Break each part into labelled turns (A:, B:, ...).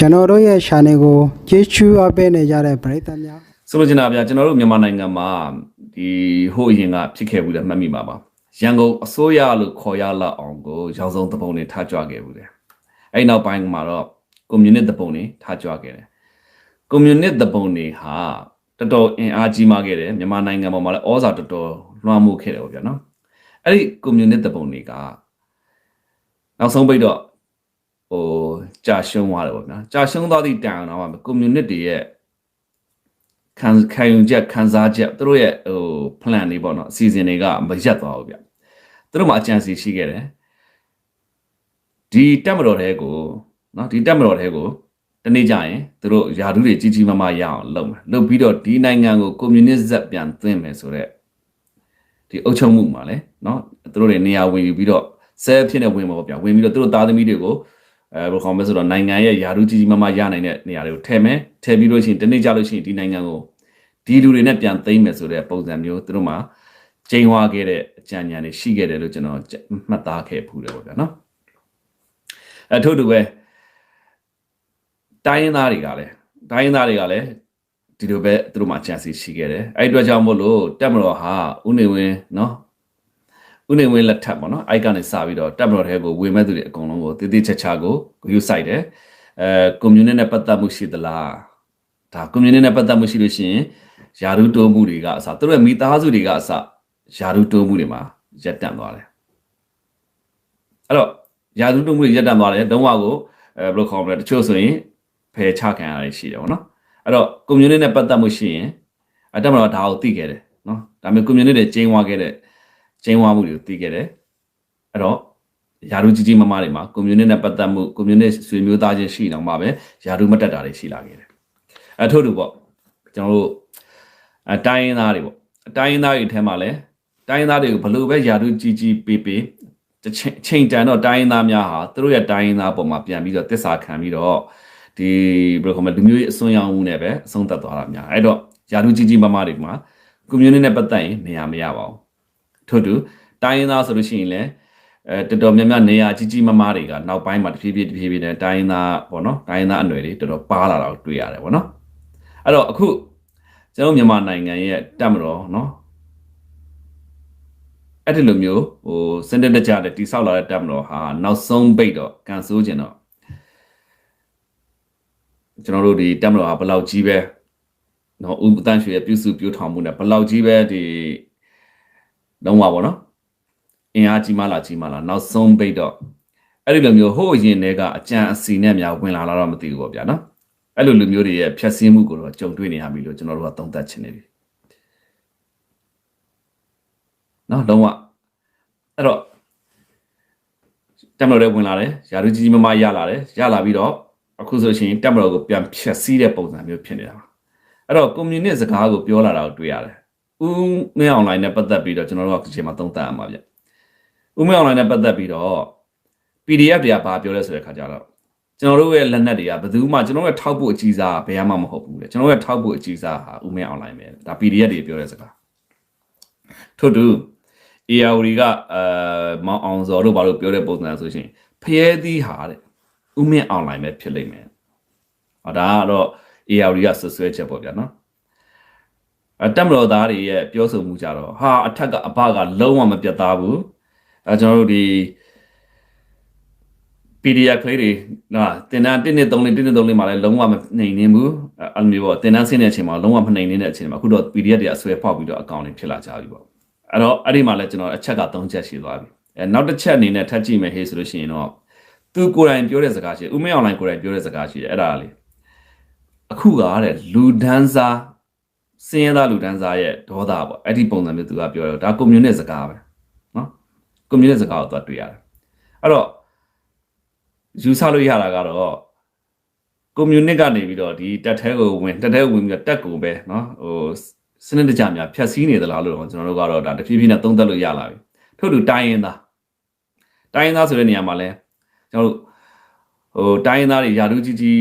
A: ကျွန်တော်တို့ရဲ့ channel ကိုကျေးဇူးအပ်ပေးနေကြတဲ့ပရိသတ်များ
B: ဆိုလိုချင်တာဗျာကျွန်တော်တို့မြန်မာနိုင်ငံမှာဒီဟိုအရင်ကဖြစ်ခဲ့ဘူးလေမှတ်မိပါပါရန်ကုန်အစိုးရလို့ခေါ်ရလောက်အောင်ကိုရောင်စုံတပုံတွေထားကြွခဲ့ဘူးလေအဲ့နောက်ပိုင်းမှာတော့ကွန်မြူနစ်တပုံတွေထားကြွခဲ့တယ်ကွန်မြူနစ်တပုံတွေဟာတော်တော်အင်အားကြီးမားခဲ့တယ်မြန်မာနိုင်ငံပေါ်မှာလည်းဩဇာတော်တော်လွှမ်းမိုးခဲ့တယ်ပေါ့ဗျာနော်အဲ့ဒီကွန်မြူနစ်တပုံတွေကနောက်ဆုံးပိတ်တော့ ဟိုကြာရှုံးသွားတယ်ပေါ့ဗျာကြာရှုံးသွားသည့်တိုင်အောင်တော့ကွန်မြူနစ်တွေရဲ့ခံခံယူချက်ခံစားချက်သူတို့ရဲ့ဟို plan တွေပေါ့နော်အစီအစဉ်တွေကမရက်သွားဘူးဗျသူတို့မှာအကြံစီရှိခဲ့တယ်ဒီတက်မတော်တဲ့ကိုနော်ဒီတက်မတော်တဲ့ကိုတနေ့ကျရင်သူတို့ယာတုတွေကြီးကြီးမားမားရအောင်လုပ်မယ်လုပ်ပြီးတော့ဒီနိုင်ငံကိုကွန်မြူနစ်ဇက်ပြန်သွင်းမယ်ဆိုတော့ဒီအုပ်ချုပ်မှုမှာလဲနော်သူတို့တွေနေရာဝင်ယူပြီးတော့ဆဲဖြစ်နေဝင်မှာပေါ့ဗျဝင်ပြီးတော့သူတို့သားသမီးတွေကို အဲဘယ်လိုခေါ်မလဲဆိုတော့နိုင်ငံရဲ့ယာတုကြီးကြီးမားမားရနိုင်တဲ့နေရာတွေကိုထည့်မယ်ထည့်ပြီးလို့ရှိရင်တနေ့ကျလို့ရှိရင်ဒီနိုင်ငံကိုဒီလူတွေနဲ့ပြန်သိမ့်မယ်ဆိုတဲ့ပုံစံမျိုးသူတို့မှာကျင်းဝါခဲ့တဲ့အကြံဉာဏ်တွေရှိခဲ့တယ်လို့ကျွန်တော်မှတ်သားခဲ့ဖူးတယ်ပေါ့ဗျာနော်အဲထို့တူပဲတိုင်းရင်းသားတွေကလည်းတိုင်းရင်းသားတွေကလည်းဒီလိုပဲသူတို့မှာချန်စီရှိခဲ့တယ်အဲ့ဒီအတွက်ကြောင့်မို့လို့တက်မတော်ဟာဥနေဝင်းနော် ဥနေဝင်းလက်ထပ်ပေါ့နော်အိုက်ကနေစပြီးတော့တက်မတော်ထဲကိုဝင်မဲ့သူတွေအကုန်လုံးကိုတည်တည်ချာချာကိုယူဆိုင်တယ်အဲကွန်မြူနတီနဲ့ပတ်သက်မှုရှိသလားဒါကွန်မြူနတီနဲ့ပတ်သက်မှုရှိလို့ရှိရင်ယာရုတိုးမှုတွေကအစသူတို့ရဲ့မိသားစုတွေကအစယာရုတိုးမှုတွေမှာရက်တန့်သွားတယ်အဲ့တော့ယာရုတိုးမှုတွေရက်တန့်သွားတယ်တုံးဝကိုအဲဘယ်လိုခေါ်မလဲတချို့ဆိုရင်ဖယ်ချခံရတာရှိတယ်ပေါ့နော်အဲ့တော့ကွန်မြူနတီနဲ့ပတ်သက်မှုရှိရင်အတက်မတော်ဒါကိုသိခဲ့တယ်နော်ဒါပေမဲ့ကွန်မြူနတီတွေကျင်းဝါခဲ့တဲ့ ကျင်းဝါမှုတွေကိုသိခဲ့တယ်အဲ့တော့ယာရုကြီးကြီးမမတွေမှာကွန်မြူနတီနဲ့ပတ်သက်မှုကွန်မြူနတီဆွေမျိုးသားချင်းရှိနေအောင်ပါပဲယာရုမတက်တာတွေရှိလာခဲ့တယ်အထို့တူပေါ့ကျွန်တော်တို့အတိုင်းရင်းသားတွေပေါ့အတိုင်းရင်းသားတွေထဲမှာလည်းတိုင်းရင်းသားတွေကိုဘယ်လိုပဲယာရုကြီးကြီးပေးပေးတစ်ချိန်ချိန်တန်တော့တိုင်းရင်းသားများဟာသူတို့ရဲ့တိုင်းရင်းသားပုံမှာပြန်ပြီးတော့တစ္ဆာခံပြီးတော့ဒီဘယ်လိုခေါ်မလဲလူမျိုးရေးအစွန်းရောက်မှုနဲ့ပဲအဆုံးသတ်သွားတာများအဲ့တော့ယာရုကြီးကြီးမမတွေမှာ community နဲ့ပတ်သက်ရင်နေရာမရပါဘူး ထို့တူတိုင်းရင်းသားဆိုလို့ရှိရင်လည်းအဲတော်တော်များများနေရာကြီးကြီးမားမားတွေကနောက်ပိုင်းမှာတဖြည်းဖြည်းတဖြည်းဖြည်းနဲ့တိုင်းရင်းသားပေါ့နော်တိုင်းရင်းသားအနွယ်တွေတော်တော်ပါလာတာကိုတွေ့ရတယ်ပေါ့နော်အဲ့တော့အခုကျွန်တော်မြန်မာနိုင်ငံရဲ့တက်မတော်နော်အဲ့ဒီလိုမျိုးဟိုစင်တက်တကြတဲ့တိဆောက်လာတဲ့တက်မတော်ဟာနောက်ဆုံးပိတ်တော့ကန်ဆိုးကျင်တော့ကျွန်တော်တို့ဒီတက်မတော်ဟာဘယ်လောက်ကြီးပဲနော်ဦးတန်းရွှေရဲ့ပြုစုပြောထောင်မှုနဲ့ဘယ်လောက်ကြီးပဲဒီ လုံးဝပေါ့နော်အင်အားကြီးမလားကြီးမလားနောက်ဆုံးပိတ်တော့အဲ့ဒီလိုမျိုးဟိုအရင်တည်းကအကြံအစီနဲ့များဝင်လာလာတော့မသိဘူးပေါ့ဗျာနော်အဲ့လိုလူမျိုးတွေရဲ့ဖြတ်စည်းမှုကိုတော့ကြုံတွေ့နေရပြီလို့ကျွန်တော်တို့ကသုံးသပ်ချင်နေပြီနော်လုံးဝအဲ့တော့တက်မတော်တွေဝင်လာတယ်ယာရုကြီးကြီးမမရလာတယ်ရလာပြီးတော့အခုဆိုရှင်တက်မတော်ကိုပြန်ဖြတ်စည်းတဲ့ပုံစံမျိုးဖြစ်နေတာပါအဲ့တော့ကွန်မြူနစ်စကားကိုပြောလာတာကိုတွေ့ရတယ် ဦးမင်းအွန်လိုင်းနဲ့ပတ်သက်ပြီးတော့ကျွန်တော်တို့ကဒီချိန်မှာသုံးသပ်ရမှာဗျဦးမင်းအွန်လိုင်းနဲ့ပတ်သက်ပြီးတော့ PDF တွေကဘာပြောလဲဆိုတဲ့ခါကျတော့ကျွန်တော်တို့ရဲ့လက်နက်တွေကဘယ်သူမှကျွန်တော်တို့ရဲ့ထောက်ဖို့အကြီးစားဘယ်မှမဟုတ်ဘူးလေကျွန်တော်တို့ရဲ့ထောက်ဖို့အကြီးစားဟာဦးမင်းအွန်လိုင်းပဲဒါ PDF တွေပြောတဲ့စကားထို့တူ ARD ကအဲမောင်အောင်စော်တို့ဘာလို့ပြောတဲ့ပုံစံဆိုရှင်ဖျဲသီးဟာတဲ့ဥမင်းအွန်လိုင်းပဲဖြစ်လိမ့်မယ်။ဟောဒါကတော့ ARD ကဆွဆွဲချက်ပေါ့ဗျာနော်။ အတက်မတော်သားတွေရဲ့ပြောဆိုမှုကြတော့ဟာအထက်ကအဘကလုံးဝမပြတ်သားဘူး။အဲကျွန်တော်တို့ဒီ PDF ကလေးတွေနော်တင်တန်း1နှစ်3နှစ်1နှစ်3နှစ်မှာလည်းလုံးဝမနှိမ်နေဘူးအဲ့လိုမျိုးပေါ့တင်တန်းဆင်းတဲ့အချိန်မှာလုံးဝမနှိမ်နေတဲ့အချိန်မှာအခုတော့ PDF တွေအဆွဲဖောက်ပြီးတော့အကောင့်တွေဖြစ်လာကြပြီပေါ့အဲ့တော့အဲ့ဒီမှာလည်းကျွန်တော်အချက်က3ချက်ရှိသွားပြီအဲနောက်တစ်ချက်အနေနဲ့ထပ်ကြည့်မယ်ဟေးဆိုလို့ရှိရင်တော့သူကိုယ်တိုင်ပြောတဲ့စကားရှိတယ်ဥမင်းအွန်လိုင်းကိုယ်တိုင်ပြောတဲ့စကားရှိတယ်အဲ့ဒါလေအခုကတဲ့လူဒန်းစား စင်းရဲသားလူတန်းစားရဲ့ဒေါသပေါ့အဲ့ဒီပုံစံမျိုးသူကပြောတယ်ဒါကွန်မြူနစ်စကားပဲနော်ကွန်မြူနစ်စကားကိုသူကတွေ့ရတယ်အဲ့တော့ယူဆလို့ရတာကတော့ကွန်မြူနစ်ကနေပြီးတော့ဒီတက်ထဲကိုဝင်တက်ထဲဝင်ပြီးတော့တက်ကိုပဲနော်ဟိုစနစ်တကျများဖြတ်စည်းနေသလားလို့တော့ကျွန်တော်တို့ကတော့ဒါတဖြည်းဖြည်းနဲ့သုံးသပ်လို့ရလာပြီထို့တူတိုင်းရင်းသားတိုင်းရင်းသားဆိုတဲ့နေရာမှာလဲကျွန်တော်တို့ဟိုတိုင်းရင်းသားတွေယာတူးကြီးကြီး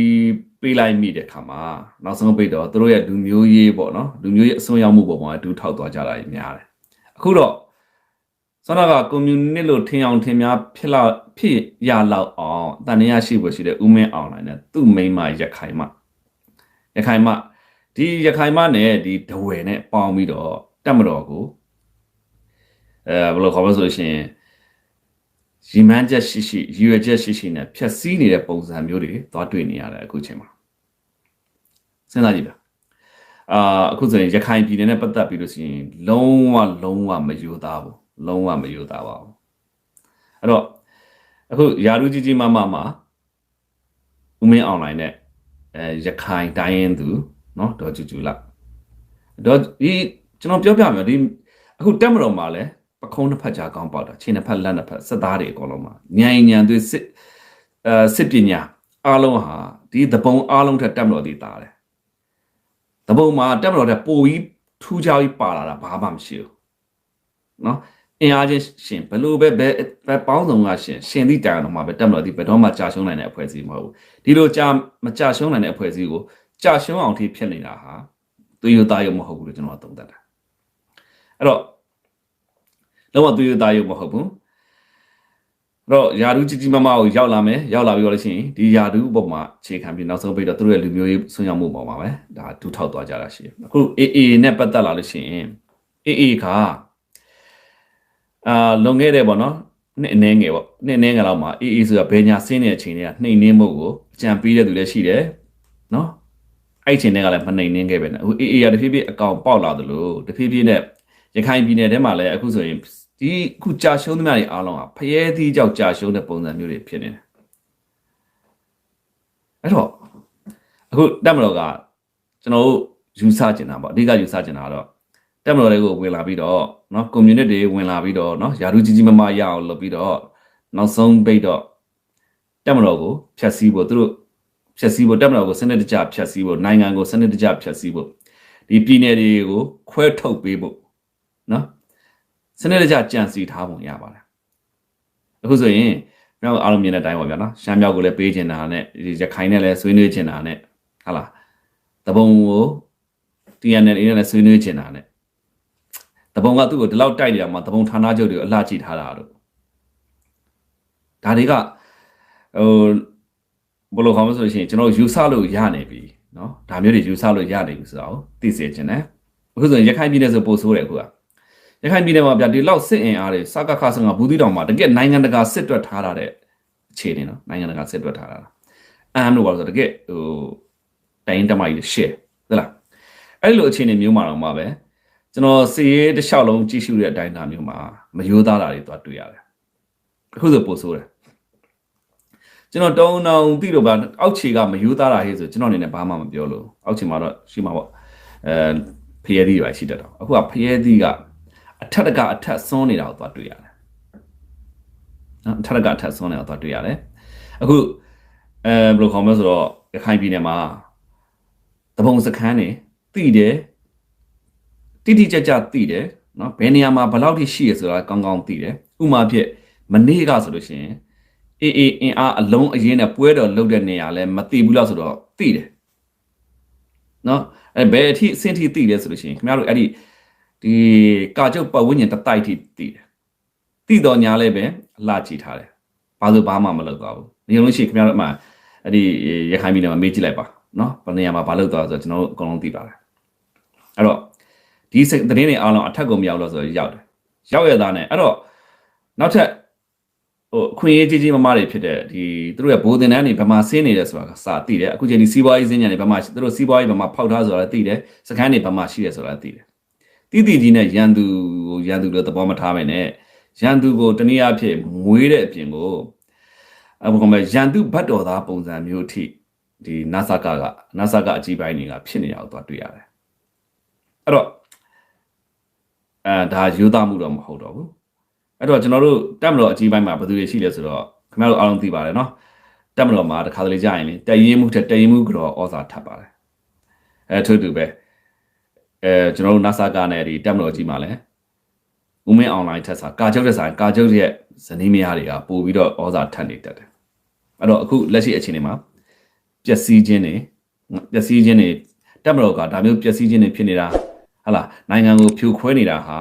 B: ပေးလိုက်မိတဲ့ခါမှာနောက်ဆုံးပိတ်တော့သူတို့ရဲ့လူမျိုးရေးပေါ့နော်လူမျိုးရေးအစွန်းရောက်မှုပုံမှာအတူထောက်သွားကြတာကြီးများတယ်အခုတော့ဆောနာကကွန်မြူနစ်လို့ထင်အောင်ထင်များဖြစ်လာဖြစ်ရလောက်အောင်တန်တရားရှိဖို့ရှိတဲ့ဦးမင်းအောင်လိုင်းနဲ့သူ့မိန်းမရခိုင်မရခိုင်မဒီရခိုင်မနဲ့ဒီဒဝယ်နဲ့ပေါင်းပြီးတော့တက်မတော်ကိုအဲဘယ်လိုခေါ်မလဲဆိုလို့ရှိရင် ရီမန်းချက်ရှိရှိရည်ရွယ်ချက်ရှိရှိနဲ့ဖြက်စီးနေတဲ့ပုံစံမျိုးတွေသွားတွေ့နေရတယ်အခုချိန်မှာစဉ်းစားကြည့်ပါအာအခုဆိုရင်ရခိုင်ပြည်နယ်နဲ့ပတ်သက်ပြီးလို့ရှိရင်လုံးဝလုံးဝမယိုသားဘူးလုံးဝမယိုသားပါဘူးအဲ့တော့အခုယာရုကြီးကြီးမမမှာဦးမင်းအွန်လိုင်းနဲ့အဲရခိုင်တိုင်းရင်သူเนาะဒေါ်ကျူကျူလာဒေါ်ဒီကျွန်တော်ပြောပြမယ်ဒီအခုတက်မတော်မှာလဲ အခုံးတစ်ဖက်ကြားကောင်းပေါက်တာခြေနှစ်ဖက်လက်နှစ်ဖက်စစ်သားတွေအကုန်လုံးမှာညံညံသွေးစစ်အဲစစ်ပညာအားလုံးဟာဒီသဘုံအားလုံးထက်တက်မလို့တည်တာတယ်သဘုံမှာတက်မလို့တဲ့ပိုကြီးထူးခြားပြီးပါလာတာဘာမှမရှိဘူးနော်အင်အားချင်းရှင်ဘလို့ပဲပဲပေါင်းဆောင်ကရှင်ရှင်သည့်တိုင်တော်မှာပဲတက်မလို့ဒီဘယ်တော့မှကြာရှုံးနိုင်တဲ့အဖွဲ့အစည်းမဟုတ်ဘူးဒီလိုကြာမကြာရှုံးနိုင်တဲ့အဖွဲ့အစည်းကိုကြာရှုံးအောင်ထိဖြစ်နေတာဟာသူရသားရမဟုတ်ဘူးလို့ကျွန်တော်ကသုံးသပ်တာအဲ့တော့ လုံးဝသွေးရသားရုံမဟုတ်ဘူးအဲ့တော့ယာဒူးကြီးကြီးမမကိုရောက်လာမယ်ရောက်လာပြီးတော့လို့ရှိရင်ဒီယာဒူးပုံမှာခြေခံပြီးနောက်ဆုံးပြီးတော့သူတို့ရဲ့လူမျိုးရေးဆွံ့ရောက်မှုပုံမှာပဲဒါဒူးထောက်သွားကြတာရှိတယ်အခု AA နဲ့ပတ်သက်လာလို့ရှိရင် AA ကအာလွန်ခဲ့တဲ့ပေါ့နော်နှစ်အနည်းငယ်ပေါ့နှစ်အနည်းငယ်လောက်မှာ AA ဆိုတာဘယ်ညာဆင်းတဲ့အချိန်တွေကနှိမ်နှင်းမှုကိုအကြံပေးတဲ့သူလည်းရှိတယ်နော်အဲ့အချိန်တွေကလည်းမနှိမ်နှင်းခဲ့ပဲနဲ့အခု AA ကတဖြည်းဖြည်းအကောင်ပေါက်လာသလိုတဖြည်းဖြည်းနဲ့ရခိုင်ပြည်နယ်ထဲမှာလည်းအခုဆိုရင် ဒီအခုကြာရှုံးသမျှတွေအားလုံးကဖျဲသီးကြောက်ကြာရှုံးတဲ့ပုံစံမျိုးတွေဖြစ်နေတယ်အဲ့တော့အခုတက်မတော်ကကျွန်တော်တို့ယူဆကျင်တာပေါ့အဓိကယူဆကျင်တာကတော့တက်မတော်တွေကိုဝင်လာပြီးတော့เนาะ community တွေဝင်လာပြီးတော့เนาะယာရုကြီးကြီးမမရအောင်လုပ်ပြီးတော့နောက်ဆုံးပိတ်တော့တက်မတော်ကိုဖျက်ဆီးဖို့သူတို့ဖျက်ဆီးဖို့တက်မတော်ကိုစနစ်တကျဖျက်ဆီးဖို့နိုင်ငံကိုစနစ်တကျဖျက်ဆီးဖို့ဒီပြည်နယ်တွေကိုခွဲထုတ်ပေးဖို့เนาะ စနစ်တကျကြံစီထားပုံရပါတယ်အခုဆိုရင်ကျွန်တော်အားလုံးမြင်တဲ့အတိုင်းပါဗျာနော်ရှမ်းမြောက်ကိုလည်းပေးချင်တာနဲ့ဒီရခိုင်နဲ့လည်းဆွေးနွေးချင်တာနဲ့ဟာလားတပုံကို TNL နဲ့လည်းဆွေးနွေးချင်တာနဲ့တပုံကသူ့ကိုဒီလောက်တိုက်နေတာမှာတပုံဌာနချုပ်တွေကိုအလှကြည့်ထားတာတို့ဒါတွေကဟိုဘယ်လိုခေါ်မလဲဆိုလို့ရှိရင်ကျွန်တော်ယူဆလို့ရနေပြီเนาะဒါမျိုးတွေယူဆလို့ရနေပြီဆိုတော့သိစေချင်တယ်အခုဆိုရင်ရခိုင်ပြည်နယ်ဆိုပို့ဆိုးတယ်အခုက ရခိုင်ပြည်နယ်မှာဗျာဒီလောက်စစ်အင်အားတွေစကခဆငါဘူးသီးတောင်မှာတကယ်နိုင်ငံတကာစစ်တွက်ထားတာတဲ့အခြေအနေနော်နိုင်ငံတကာစစ်တွက်ထားတာအမ်လို့ပါဆိုတကယ်ဟိုတိုင်းတမိုင်းရှယ်ဟုတ်လားအဲ့လိုအခြေအနေမျိုးမှာတော့မှာပဲကျွန်တော်စီရေးတစ်လျှောက်လုံးကြည့်ရှုတဲ့အတိုင်းဒါမျိုးမှာမယိုးသားတာတွေသွားတွေ့ရတယ်အခုဆိုပို့ဆိုးတယ်ကျွန်တော်တုံးတောင်သိတော့ဗျာအောက်ခြေကမယိုးသားတာဟဲ့ဆိုကျွန်တော်အနေနဲ့ဘာမှမပြောလို့အောက်ခြေမှာတော့ရှိမှာပေါ့အဲဖျဲသီးပါရှိတတ်တော့အခုကဖျဲသီးက အထက်တကအထက်စွန်းနေတာကိုသွားတွေ့ရတယ်နော်အထက်တကအထက်စွန်းနေတာကိုသွားတွေ့ရတယ်အခုအဲဘယ်လိုခေါ်မလဲဆိုတော့ရခိုင်ပြည်နယ်မှာတပုံစခန်းနေတိတယ်တိတိကျကျတိတယ်နော်ဘယ်နေရာမှာဘယ်လောက်ထိရှိရဆိုတာကောင်းကောင်းသိတယ်ဥမာဖြစ်မနေ့ကဆိုလို့ရှိရင်အေးအေးအင်အားအလုံးအရင်နဲ့ပွဲတော်လုပ်တဲ့နေရာလဲမသိဘူးလားဆိုတော့သိတယ်နော်အဲဘယ်အထိအဆင့်ထိသိလဲဆိုလို့ရှိရင်ခင်ဗျားတို့အဲ့ဒီ ဒီကာကျုပ်ပတ်ဝန်းကျင်တစ်တိုက်ထိသိတယ်သိတော်ညာလဲပဲအလှကြည့်ထားတယ်ဘာလို့ဘာမှမလုပ်သွားဘူးနေလုံးရှိခင်ဗျားတို့မှအဲ့ဒီရခိုင်ပြည်နယ်မှာမေးကြည့်လိုက်ပါနော်ဘယ်နေရာမှာဘာလုပ်သွားဆိုတော့ကျွန်တော်တို့အကုန်လုံးသိပါတယ်အဲ့တော့ဒီသတင်းတွေအားလုံးအထက်ကိုမရောက်လို့ဆိုတော့ရောက်တယ်ရောက်ရတာနဲ့အဲ့တော့နောက်ထပ်ဟိုအခွင့်အရေးကြီးကြီးမမတွေဖြစ်တဲ့ဒီသူတို့ရဲ့ဘိုးတင်တန်းတွေဘယ်မှာဆင်းနေတယ်ဆိုတာကစာသိတယ်အခုချိန်ဒီစီးပွားရေးစင်းညာတွေဘယ်မှာသူတို့စီးပွားရေးဘယ်မှာဖောက်ထားဆိုတာလည်းသိတယ်စကန်တွေဘယ်မှာရှိတယ်ဆိုတာလည်းသိတယ် တိတိကြီးနဲ့ရန်သူကိုရန်သူလို့သဘောမထားပဲနဲ့ရန်သူကိုတနည်းအားဖြင့်မွေးတဲ့အပြင်ကိုအခုကမှရန်သူဘတ်တော်သားပုံစံမျိုးအထိဒီ NASA ကက NASA ကအကြီးပိုင်းတွေကဖြစ်နေတာကိုသွားတွေ့ရတယ်အဲ့တော့အဲဒါယူသားမှုတော့မဟုတ်တော့ဘူးအဲ့တော့ကျွန်တော်တို့တက်မတော်အကြီးပိုင်းမှာဘယ်သူတွေရှိလဲဆိုတော့ခင်ဗျားတို့အားလုံးသိပါတယ်နော်တက်မတော်မှာတခါတလေကြာရင်လေတက်ရင်မှုထက်တက်ရင်မှုကတော့ဩဇာထပ်ပါတယ်အဲထို့တူပဲ အဲကျွန်တော်တို့ NASA ကနဲ့ဒီတက်မတော်ကြီးမှာလဲဦးမင်းအွန်လိုင်းထက်စာကာချုပ်တဲ့ဆိုင်ကာချုပ်ရဲ့ဇနီးမယားတွေကပို့ပြီးတော့ဩဇာထပ်နေတတ်တယ်အဲ့တော့အခုလက်ရှိအခြေအနေမှာပျက်စီးခြင်းတွေပျက်စီးခြင်းတွေတက်မတော်ကဒါမျိုးပျက်စီးခြင်းတွေဖြစ်နေတာဟလာနိုင်ငံကိုဖြိုခွဲနေတာဟာ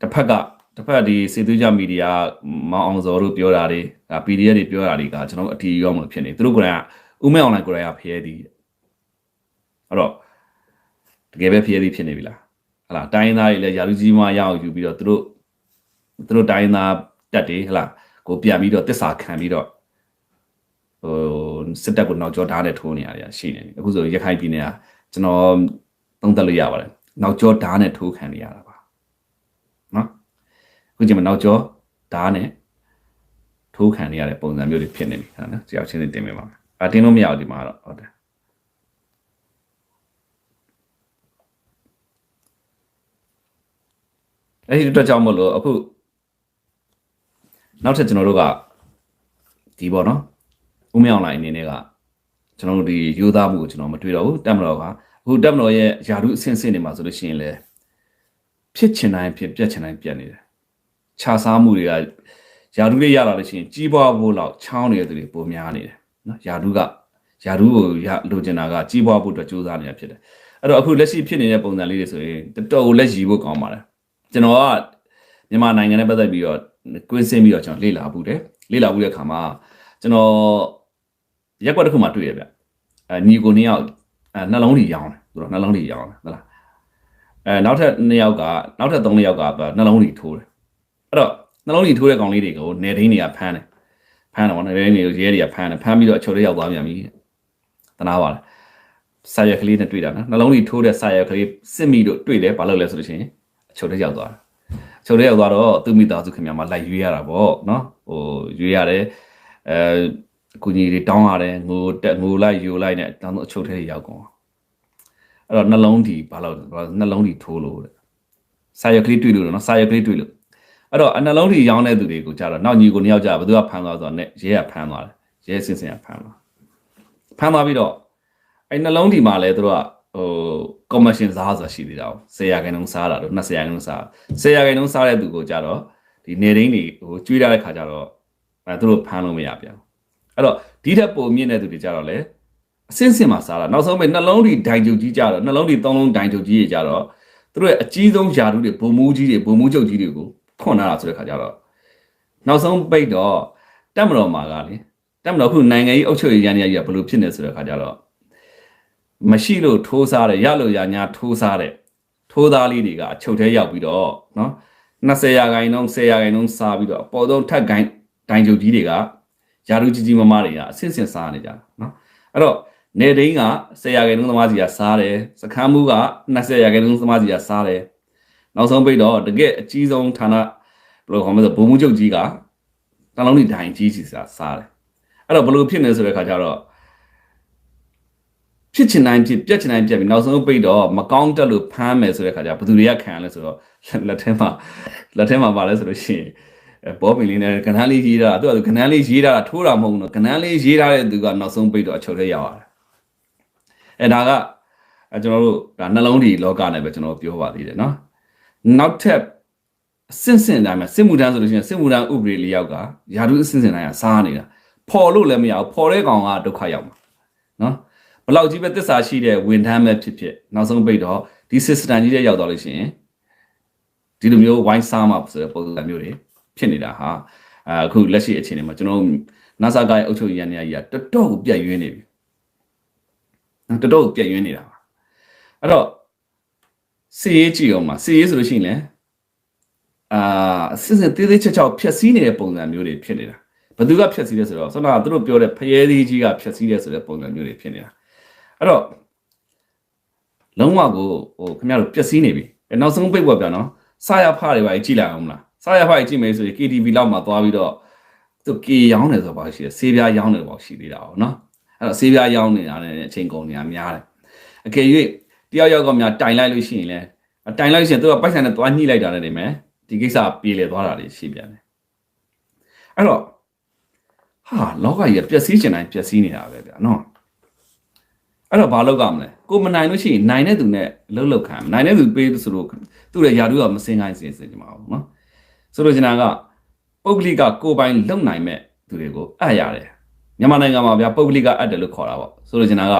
B: တစ်ဖက်ကတစ်ဖက်ဒီစေသွေးကြမီဒီယာမောင်အောင်စောတို့ပြောတာတွေဒါ PDF တွေပြောတာတွေကကျွန်တော်တို့အတီးရောမလို့ဖြစ်နေသူတို့ကိုယ်တိုင်ကဥမဲ့ online ကိုယ်တိုင်ကဖျဲသည်အဲ့တော့ တကယ်ပဲဖျဲသည်ဖြစ်နေပြီလားဟလာတိုင်းရင်းသားတွေလည်းယာလူကြီးမရအောင်ယူပြီးတော့သူတို့သူတို့တိုင်းရင်းသားတက်တွေဟလာကိုပြန်ပြီးတော့တစ္ဆာခံပြီးတော့ဟိုစစ်တပ်ကိုနောက်ကျောဓာတ်နဲ့ထိုးနေရတယ်ရှိနေပြီအခုဆိုရခိုင်ပြည်နယ်ကကျွန်တော်သုံးသပ်လို့ရပါတယ်နောက်ကျောဓာတ်နဲ့ထိုးခံနေရတာပါနော်အခုချိန်မှာနောက်ကျောဓာတ်နဲ့ထိုးခံနေရတဲ့ပုံစံမျိုးတွေဖြစ်နေပြီဟာနော်ကြောက်ချင်းတင်ပေးပါမယ်အတင်းလို့မရဘူးဒီမှာတော့ဟုတ်တယ် အဲ့ဒီအတွက်ကြောင့်မလို့အခုနောက်ထပ်ကျွန်တော်တို့ကဒီပေါ့နော်ဦးမြောင်လိုင်းအနေနဲ့ကကျွန်တော်တို့ဒီယူသားမှုကိုကျွန်တော်မတွေ့တော့ဘူးတက်မတော်ကအခုတက်မတော်ရဲ့ယာရုအဆင့်ဆင့်နေမှာဆိုလို့ရှိရင်လေဖြစ်ချင်တိုင်းဖြစ်ပြက်ချင်တိုင်းပြက်နေတယ်ခြာစားမှုတွေကယာရုတွေရလာလို့ရှိရင်ကြီးပွားဖို့လောက်ချောင်းနေတဲ့သူတွေပုံများနေတယ်နော်ယာရုကယာရုကိုရလိုချင်တာကကြီးပွားဖို့အတွက်ကြိုးစားနေတာဖြစ်တယ်အဲ့တော့အခုလက်ရှိဖြစ်နေတဲ့ပုံစံလေးတွေဆိုရင်တော်တော်ကိုလက်ရည်ဖို့ကောင်းပါတယ် ကျွန်တော်ကမြန်မာနိုင်ငံနဲ့ပတ်သက်ပြီးတော့ကွင်းစင်းပြီးတော့ကျွန်တော်လေ့လာဘူးတယ်လေ့လာဘူးတဲ့အခါမှာကျွန်တော်ရက်ကွက်တစ်ခုမှတွေ့ရဗျအဲညီကိုနှစ်ယောက်အဲနှလုံးကြီးရောင်းတယ်သူတို့နှလုံးကြီးရောင်းတယ်ဟုတ်လားအဲနောက်ထပ်နှစ်ယောက်ကနောက်ထပ်သုံးယောက်ကနှလုံးကြီးထိုးတယ်အဲ့တော့နှလုံးကြီးထိုးတဲ့ကောင်လေးတွေကိုနေဒိန်းတွေကဖမ်းတယ်ဖမ်းတယ်ဗောနေဒိန်းတွေကိုရဲတွေကဖမ်းတယ်ဖမ်းပြီးတော့အချုပ်လေးရောက်သွားပြန်ပြီတနာပါလားဆာရက်ကလေးနဲ့တွေ့တာနော်နှလုံးကြီးထိုးတဲ့ဆာရက်ကလေးစစ်မိလို့တွေ့တယ်ဘာလို့လဲဆိုလို့ရှိရင် အချုပ်လေးရောက်သွားတယ်အချုပ်လေးရောက်သွားတော့သူ့မိသားစုခင်ဗျာမှာလိုက်ရွေးရတာဗောနော်ဟိုရွေးရတယ်အဲအကူကြီးတွေတောင်းရတယ်ငိုတက်ငိုလိုက်ယူလိုက်နဲ့တောင်းတော့အချုပ်ထဲရောက်ကုန်အဲ့တော့နှလုံးဒီဘာလို့နှလုံးဒီထိုးလို့တဲ့ဆာရက်ကလေးတွေ့လို့နော်ဆာရက်ကလေးတွေ့လို့အဲ့တော့အနှလုံးဒီရောင်းတဲ့သူတွေကိုကြတော့နောက်ညီကိုနှစ်ယောက်ကြဘယ်သူကဖမ်းသွားဆိုတော့ ਨੇ ရဲကဖမ်းသွားတယ်ရဲစင်စင်ကဖမ်းသွားဖမ်းသွားပြီးတော့အဲ့နှလုံးဒီမှာလဲသူတို့က ဟို commercial စားဆိုတာရှိသေးတာ။10ရာခိုင်နှုန်းစားတာတော့20ရာခိုင်နှုန်းစား10ရာခိုင်နှုန်းစားတဲ့သူကိုကြတော့ဒီနေရင်းတွေဟိုကျွေးရတဲ့ခါကျတော့အဲသူတို့ဖမ်းလို့မရပြန်ဘူး။အဲ့တော့ဒီထက်ပုံမြင့်တဲ့သူတွေကြတော့လေအစင်းစင်မှာစားတာနောက်ဆုံးပဲနှလုံးတွေဒိုင်ချုပ်ကြီးကြတော့နှလုံးတွေသုံးလုံးဒိုင်ချုပ်ကြီးတွေကြတော့သူတို့ရဲ့အကြီးဆုံးယာတုတွေဘုံမူးကြီးတွေဘုံမူးချုပ်ကြီးတွေကိုခွန်လာတာဆိုတဲ့ခါကျတော့နောက်ဆုံးပိတ်တော့တက်မတော်မှာကလေတက်မတော်ခုနိုင်ငံရေးအုပ်ချုပ်ရေးရန်ရည်ကဘယ်လိုဖြစ်နေဆိုတဲ့ခါကျတော့ မရှိလို့ထိုးစားတယ်ရလို့ရညာထိုးစားတယ်ထိုးသားလေးတွေကအချုပ်ထဲရောက်ပြီးတော့နော်20ရာခိုင်နှုန်း10ရာခိုင်နှုန်းစားပြီးတော့အပေါ်ဆုံးထက်ဂိုင်းဒိုင်ချုပ်ကြီးတွေကယာရုကြီးကြီးမမတွေကအဆင့်ဆင့်စားနေကြတာနော်အဲ့တော့နေဒိန်းက10ရာခိုင်နှုန်းသမားစီကစားတယ်စခန်းမှုက20ရာခိုင်နှုန်းသမားစီကစားတယ်နောက်ဆုံးပိတ်တော့တကယ်အကြီးဆုံးဌာနဘယ်လိုခေါ်မလဲဆိုဘုံမှုချုပ်ကြီးကတလုံးလေးဒိုင်ကြီးစီစားစားတယ်အဲ့တော့ဘယ်လိုဖြစ်နေဆိုတဲ့ခါကျတော့ ဖြစ်ချင်တိုင်းဖြစ်ပြက်ချင်တိုင်းပြက်ပြီးနောက်ဆုံးပိတ်တော့မကောင်းတက်လို့ဖမ်းမယ်ဆိုတဲ့ခါကျဘယ်သူတွေကခံရလဲဆိုတော့လက်ထဲမှာလက်ထဲမှာပါလဲဆိုလို့ရှိရင်ဘောပင်လေးနဲ့ကနန်းလေးရေးတာသူကကနန်းလေးရေးတာထိုးတာမဟုတ်ဘူးနော်ကနန်းလေးရေးထားတဲ့သူကနောက်ဆုံးပိတ်တော့အချုပ်ထဲရောက်ရတယ်အဲဒါကအဲကျွန်တော်တို့ဒါနှလုံးဒီလောကနဲ့ပဲကျွန်တော်ပြောပါသေးတယ်နော်နောက်ထပ်အစင်စင်တိုင်းမှာစစ်မှုထမ်းဆိုလို့ရှိရင်စစ်မှုထမ်းဥပဒေလေးယောက်ကယာတုအစင်စင်တိုင်းကစားနေတာဖော်လို့လည်းမရဘူးဖော်တဲ့ကောင်ကဒုက္ခရောက်မှာနော် ဘလောက်ကြီးပဲတစ္ဆာရှိတဲ့ဝန်ထမ်းပဲဖြစ်ဖြစ်နောက်ဆုံးပိတ်တော့ဒီ system ကြီးတဲ့ရောက်တော့လို့ရှိရင်ဒီလိုမျိုးဝိုင်းစားမှာဆိုတဲ့ပုံစံမျိုးတွေဖြစ်နေတာဟာအခုလက်ရှိအခြေအနေမှာကျွန်တော် NASA ကရဲ့အုပ်ချုပ်ရေးရန်ကြီးကတော်တော်ကိုပြတ်ရွေးနေပြီတော်တော်ကိုပြတ်ရွေးနေတာပါအဲ့တော့စီရေးကြည့်အောင်ပါစီရေးဆိုလို့ရှိရင်လည်းအာအစစ်စစ်သေးသေးချက်ချောက်ဖြက်စီးနေတဲ့ပုံစံမျိုးတွေဖြစ်နေတာဘယ်သူကဖြက်စီးလဲဆိုတော့ဆောနာသူတို့ပြောတဲ့ဖရဲသေးကြီးကဖြက်စီးတယ်ဆိုတဲ့ပုံစံမျိုးတွေဖြစ်နေတာ အဲ့တော့လုံးဝကိုဟိုခင်ဗျားတို့ပျက်စီးနေပြီနောက်ဆုံးပိတ်ပွက်ပြန်နော်စာရဖတွေပါကြည့်လိုက်အောင်မလားစာရဖတွေကြည့်မယ်ဆိုရင် KTV လောက်မှာသွားပြီးတော့သူကေရောင်းတယ်ဆိုပါရှိတယ်ဆေးပြားရောင်းတယ်ပေါ့ရှိသေးတာ哦နော်အဲ့တော့ဆေးပြားရောင်းနေတာနဲ့အချိန်ကုန်နေတာများတယ်အကယ်၍တယောက်ယောက်ကများတိုင်လိုက်လို့ရှိရင်လဲတိုင်လိုက်ရှင်သူကပိုက်ဆံနဲ့သွားညှိလိုက်တာနဲ့နေမယ်ဒီကိစ္စပြေလေသွားတာတွေရှိပြန်တယ်အဲ့တော့ဟာလောကကြီးကပျက်စီးချင်တိုင်းပျက်စီးနေတာပဲဗျာနော် အဲ့တော့ဘာလုပ်ကြမလဲကိုမနိုင်လို့ရှိရင်နိုင်တဲ့သူနဲ့လှုပ်လှုပ်ခံနိုင်တဲ့သူပေးဆိုလို့သူ့ရဲ့ယာတူကမစင်ကိုင်းစင်စင်ကြမှာဘူးနော်ဆိုလိုချင်တာကပုဂ္ဂလိကကိုပိုင်လုံနိုင်မဲ့သူတွေကိုအပ်ရတယ်မြန်မာနိုင်ငံမှာဗျာပုဂ္ဂလိကအပ်တယ်လို့ခေါ်တာပေါ့ဆိုလိုချင်တာက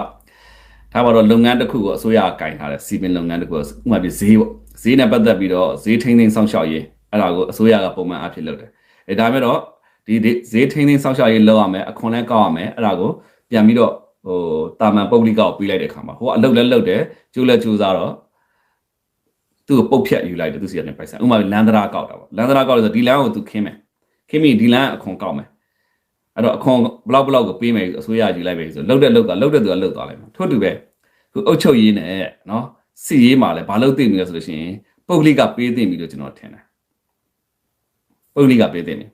B: ဒါပါတော့လုပ်ငန်းတစ်ခုကိုအစိုးရကကင်ထားတယ်စီပင်လုပ်ငန်းတစ်ခုဥပမာပြဈေးပေါ့ဈေးနဲ့ပတ်သက်ပြီးတော့ဈေးထိန်းသိမ်းဆောင်ရှောက်ရေးအဲ့ဒါကိုအစိုးရကပုံမှန်အဖြစ်လုပ်တယ်အဲဒါမဲ့တော့ဒီဒီဈေးထိန်းသိမ်းစောင့်ရှောက်ရေးလုပ်ရမယ်အခွန်လည်းကောက်ရမယ်အဲ့ဒါကိုပြန်ပြီးတော့ ဟိုတာမန်ပုဂ္ဂလိကကိုပြီးလိုက်တဲ့ခါမှာဟိုကအလုပ်လည်းလုပ်တယ်ကျိုးလည်းကျိုးစားတော့သူ့ကိုပုတ်ဖြတ်ယူလိုက်တယ်သူစီကနေပိုက်ဆံဥပမာလန်ဒရာကောက်တာပေါ့လန်ဒရာကောက်လို့ဆိုဒီလန်ကိုသူခင်းမယ်ခင်းပြီးဒီလန်အခွန်ကောက်မယ်အဲ့တော့အခွန်ဘလောက်ဘလောက်ကိုပေးမယ်အစိုးရယူလိုက်ပဲဆိုလုတ်တဲ့လုတ်ကလုတ်တဲ့သူကလုတ်သွားလိုက်မှာထို့တူပဲခုအုတ်ချုပ်ရေးနဲ့နော်စီရေးမှာလည်းဘာလို့သိနေလဲဆိုလို့ရှိရင်ပုဂ္ဂလိကပေးသိပြီလို့ကျွန်တော်ထင်တယ်ပုဂ္ဂလိကပေးသိနေ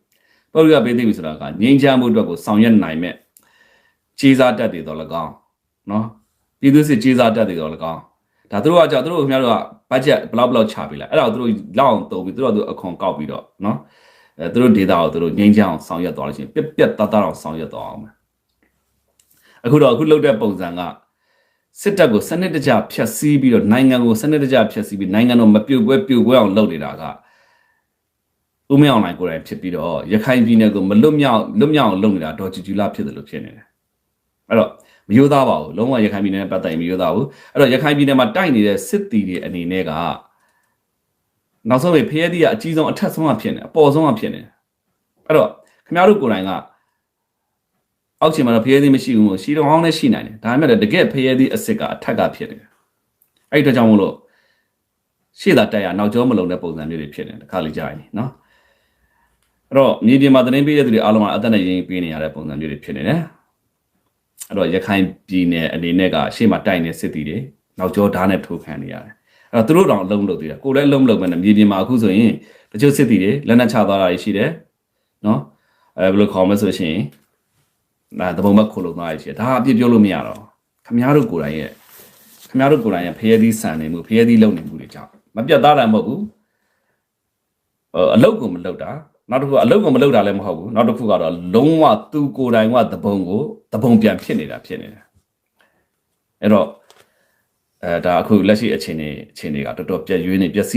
B: ပုဂ္ဂလိကပေးသိပြီဆိုတာကငြိမ်းချမ်းမှုအတွက်ကိုဆောင်ရွက်နိုင်မဲ့ ခြေစားတက်တွေတော့၎င်းနော်ပြည်သူစစ်ခြေစားတက်တွေတော့၎င်းဒါသူတို့ကကြောက်သူတို့ခင်ဗျားတို့ကဘတ်ဂျက်ဘလောက်ဘလောက်ချပေးလိုက်အဲ့ဒါကိုသူတို့လောက်အောင်တုံးပြီးသူတို့ကသူအခွန်ကောက်ပြီးတော့နော်အဲသူတို့ဒေတာကိုသူတို့ငြိမ်းချမ်းအောင်ဆောင်ရွက်သွားလို့ရှိရင်ပြက်ပြက်တတ်တတ်အောင်ဆောင်ရွက်သွားအောင်မယ်အခုတော့အခုလုပ်တဲ့ပုံစံကစစ်တပ်ကိုစနစ်တကျဖျက်ဆီးပြီးတော့နိုင်ငံကိုစနစ်တကျဖျက်ဆီးပြီးနိုင်ငံတော်မပြုတ်ပွဲပြုတ်ပွဲအောင်လုပ်နေတာကဦးမင်းအောင်လိုင်ကိုယ်တိုင်ဖြစ်ပြီးတော့ရခိုင်ပြည်နယ်ကိုမလွတ်မြောက်လွတ်မြောက်အောင်လုပ်နေတာဒေါ်ဂျူဂျူလာဖြစ်တယ်လို့ဖြစ်နေတယ် အဲ့တော့မယိုးသားပါဘူးလုံးဝရခိုင်ပြည်နယ်နဲ့ပတ်သက်ရင်မယိုးသားဘူးအဲ့တော့ရခိုင်ပြည်နယ်မှာတိုက်နေတဲ့စစ်တီတွေအနေနဲ့ကနောက်ဆုံးပဲဖရဲသီးကအကြီးဆုံးအထက်ဆုံးကဖြစ်နေအပေါ်ဆုံးကဖြစ်နေအဲ့တော့ခင်ဗျားတို့ကိုယ်တိုင်ကအောက်ခြေမှာတော့ဖရဲသီးမရှိဘူးမို့ရှီတော်ဟောင်းနဲ့ရှိနိုင်တယ်ဒါပေမဲ့လည်းတကယ်ဖရဲသီးအစ်စ်ကအထက်ကဖြစ်နေတယ်အဲ့ဒီတော့ကြောင့်မို့လို့ရှေ့သာတက်ရနောက်ကျောမလုံတဲ့ပုံစံမျိုးတွေဖြစ်နေတယ်တစ်ခါလေကြာရင်နော်အဲ့တော့မြေပြင်မှာသတင်းပေးတဲ့သူတွေအားလုံးကအသက်နဲ့ရင်းရင်းပေးနေရတဲ့ပုံစံမျိုးတွေဖြစ်နေတယ် အဲ့တော့ရခိုင်ပြည်နယ်အနေနဲ့ကရှေ့မှာတိုက်နေစစ်တီတွေနောက်ကျောဓာတ်နဲ့ထိုးခံနေရတယ်အဲ့တော့သူတို့တောင်အလုံးလို့သေးတယ်ကိုယ်လည်းအလုံးမလုပ်မဲ့နဲ့မြေပြင်မှာအခုဆိုရင်တချို့စစ်တီတွေလက်နက်ချသွားတာတွေရှိတယ်နော်အဲဘယ်လိုခေါ်မလဲဆိုရှင်ဒါတပုံဘက်ခိုးလုံသွားရရှိတယ်ဒါအပြစ်ပြောလို့မရတော့ခမားတို့ကိုယ်တိုင်ရဲ့ခမားတို့ကိုယ်တိုင်ရဲ့ဖျဲသီးဆန်နေမှုဖျဲသီးလုံနေမှုတွေကြောင့်မပြတ်သားတာမဟုတ်ဘူးအအလုတ်ကိုမလုတ်တာနောက်တစ်ခုကအလုတ်ကိုမလုတ်တာလည်းမဟုတ်ဘူးနောက်တစ်ခုကတော့လုံးဝသူကိုယ်တိုင်ကတပုံကို တပုံပြန်ဖြစ်နေတာဖြစ်နေတာအဲ့တော့အဲဒါအခုလက်ရှိအခြေအနေအခြေအနေကတော်တော်ပြည့်ရွေးနေပျက်စီး